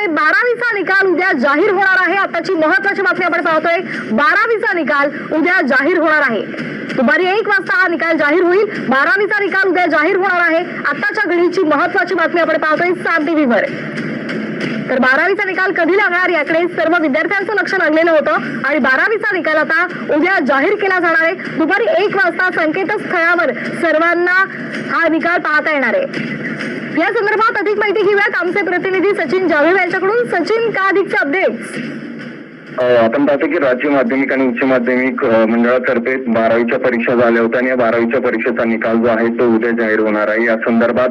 पाहतोय बारावीचा निकाल उद्या जाहीर होणार आहे. आताची महत्वाची बातमी आपण पाहतोय. बारावीचा निकाल उद्या जाहीर होणार आहे. दुपारी एक वाजता हा निकाल जाहीर होईल. बारावीचा निकाल उद्या जाहीर होणार आहे. आताच्या घडीची महत्वाची बातमी आपण पाहतोय. सात टीव्हीवर तर बारावीचा निकाल कधी लागणार याकडे सर्व विद्यार्थ्यांचं लक्ष लागलेलं होतं. आणि बारावीचा निकाल आता उद्या जाहीर केला जाणार आहे. दुपारी एक वाजता संकेतस्थळावर सर्वांना हा निकाल पाहता येणार आहे. या संदर्भात अधिक माहिती घेऊयात आमचे प्रतिनिधी सचिन जावेद यांच्याकडून. सचिन का अधिकचे अपडेट्स आपण पाहतो की राज्य माध्यमिक आणि उच्च माध्यमिक मंडळातर्फे बारावीच्या परीक्षा झाल्या होत्या आणि या बारावीच्या परीक्षेचा निकाल जो आहे तो उद्या जाहीर होणार आहे. या संदर्भात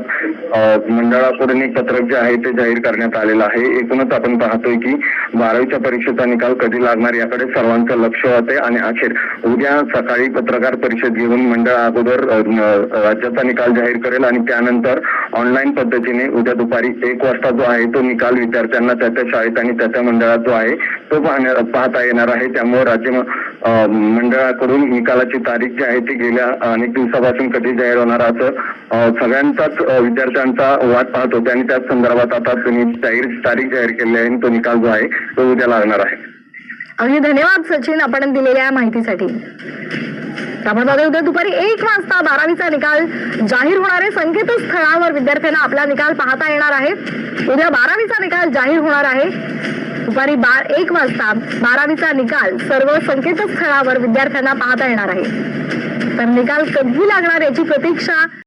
अ, मंडळाकडून एक पत्रक जे आहे ते जाहीर करण्यात आलेलं आहे. एकूणच आपण पाहतोय की बारावीच्या परीक्षेचा निकाल कधी लागणार याकडे सर्वांचं लक्ष होते आणि अखेर उद्या सकाळी पत्रकार परिषद घेऊन मंडळ अगोदर राज्याचा निकाल जाहीर करेल आणि त्यानंतर ऑनलाईन पद्धतीने उद्या दुपारी एक वाजता जो आहे तो निकाल विद्यार्थ्यांना त्या त्या शाळेत आणि त्या त्या मंडळात जो आहे तो पाहण्या पाहता येणार आहे. त्यामुळे राज्य मंडळाकडून निकालाची तारीख जी आहे ती गेल्या अनेक दिवसापासून कधी जाहीर होणार असं सगळ्यांचाच विद्यार्थ्यांचा वाट पाहत होते. आणि त्याच संदर्भात आता तुम्ही जाहीर तारीख जाहीर केली आहे तो निकाल जो आहे तो उद्या लागणार आहे. अगदी धन्यवाद सचिन आपण दिलेल्या माहितीसाठी. आपण बघा उद्या दुपारी एक वाजता बारावीचा निकाल जाहीर होणार आहे. संकेतस्थळावर विद्यार्थ्यांना आपला निकाल पाहता येणार आहे. उद्या बारावीचा निकाल जाहीर होणार आहे. दुपारी बार एक वाजता बारावीचा निकाल सर्व संकेतस्थळावर विद्यार्थ्यांना पाहता येणार आहे. तर निकाल कधी लागणार याची प्रतीक्षा